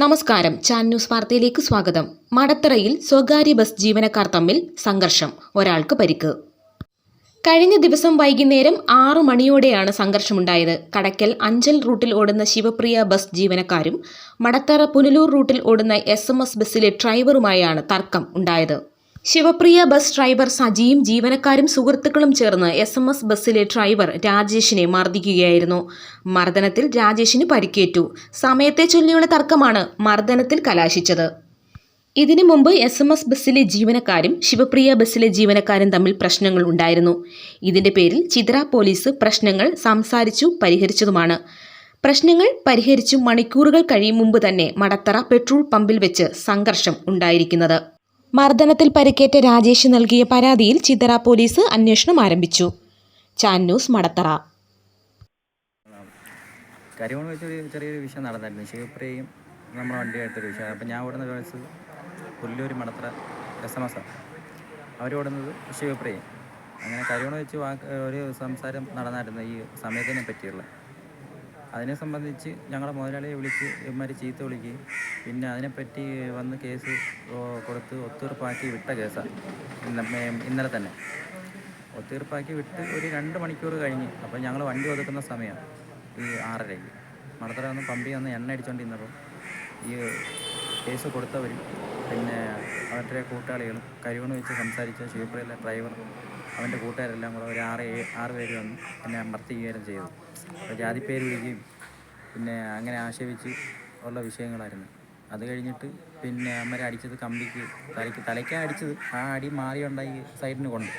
നമസ്കാരം. ചാൻ ന്യൂസ് വാർത്തയിലേക്ക് സ്വാഗതം. മടത്തറയിൽ സ്വകാര്യ ബസ് ജീവനക്കാർ തമ്മിൽ സംഘർഷം. ഒരാൾക്ക് പരിക്ക്. കഴിഞ്ഞ ദിവസം വൈകുന്നേരം ആറു മണിയോടെയാണ് സംഘർഷമുണ്ടായത്. കടക്കൽ അഞ്ചൽ റൂട്ടിൽ ഓടുന്ന ശിവപ്രിയ ബസ് ജീവനക്കാരും മടത്തറ പുനലൂർ റൂട്ടിൽ ഓടുന്ന എസ് ബസ്സിലെ ഡ്രൈവറുമായാണ് തർക്കം ഉണ്ടായത്. ശിവപ്രിയ ബസ് ഡ്രൈവർ സജിയും ജീവനക്കാരും സുഹൃത്തുക്കളും ചേർന്ന് എസ് എം എസ് ബസ്സിലെ ഡ്രൈവർ രാജേഷിനെ മർദ്ദിക്കുകയായിരുന്നു. മർദ്ദനത്തിൽ രാജേഷിന് പരിക്കേറ്റു. സമയത്തെ ചൊല്ലിയുള്ള തർക്കമാണ് മർദ്ദനത്തിൽ കലാശിച്ചത്. ഇതിനു മുമ്പ് എസ് എം എസ് ബസ്സിലെ ജീവനക്കാരും ശിവപ്രിയ ബസ്സിലെ ജീവനക്കാരും തമ്മിൽ പ്രശ്നങ്ങൾ ഉണ്ടായിരുന്നു. ഇതിന്റെ പേരിൽ ചിത്ര പോലീസ് പ്രശ്നങ്ങൾ സംസാരിച്ചു പരിഹരിച്ചതുമാണ്. പ്രശ്നങ്ങൾ പരിഹരിച്ചു മണിക്കൂറുകൾ കഴിയും മുമ്പ് തന്നെ മടത്തറ പെട്രോൾ പമ്പിൽ വെച്ച് സംഘർഷം ഉണ്ടായിരിക്കുന്നത്. മർദ്ദനത്തിൽ പരിക്കേറ്റ രാജേഷ് നൽകിയ പരാതിയിൽ ചിതറ പോലീസ് അന്വേഷണം ആരംഭിച്ചു. ചാൻ ന്യൂസ് മടത്തറ. കരിമൺ വെച്ച് ചെറിയൊരു വിഷയം നടന്നായിരുന്നു. ശിവപ്രിയയും നമ്മുടെ വണ്ടിയായിട്ടൊരു വിഷയം. അപ്പോൾ ഞാൻ ഓടുന്ന വയസ്സ് പുല്ലൂർ മണത്ര എസ് എം എസ് അവർ ഓടുന്നത് ശിവപ്രിയയും. അങ്ങനെ കരിമൺ വെച്ച് വാക്ക് ഒരു സംസാരം നടന്നായിരുന്നു ഈ സമയത്തിനെ പറ്റിയുള്ള. അതിനെ സംബന്ധിച്ച് ഞങ്ങളുടെ മുതലാളിയെ വിളിച്ച് ഇവന്മാർ ചീത്ത വിളിക്കുകയും പിന്നെ അതിനെപ്പറ്റി വന്ന് കേസ് കൊടുത്ത് ഒത്തീർപ്പാക്കി വിട്ട കേസാണ് ഇന്നലെ തന്നെ. ഒത്തീർപ്പാക്കി വിട്ട് ഒരു രണ്ട് മണിക്കൂർ കഴിഞ്ഞ് അപ്പോൾ ഞങ്ങൾ വണ്ടി ഒതുക്കുന്ന സമയം ഈ ആറരയ്ക്ക്. മടത്തറ വന്ന് പമ്പി വന്ന് എണ്ണ അടിച്ചുകൊണ്ടിരുന്നപ്പോൾ ഈ കേസ് കൊടുത്തവരും പിന്നെ അവരുടെ കൂട്ടാളികളും കരിവണ് വെച്ച് സംസാരിച്ച ശിവപ്രയിലെ ഡ്രൈവർ അവന്റെ കൂട്ടുകാരെല്ലാം കൂടെ ഒരു ആറ് ആറ് പേര് വന്ന് എന്നെ അമർത്തിക്കുകയും ചെയ്തു. അപ്പോൾ ജാതിപ്പേര് വിളിക്കുകയും പിന്നെ അങ്ങനെ ആക്ഷേപിച്ച് ഉള്ള വിഷയങ്ങളായിരുന്നു. അത് കഴിഞ്ഞിട്ട് പിന്നെ അമ്മരെ അടിച്ചത് കമ്പിക്ക് തലയ്ക്ക് തലയ്ക്കാണ് അടിച്ചത്. ആ അടി മാറി ഉണ്ടായി സൈഡിന് കൊണ്ട്.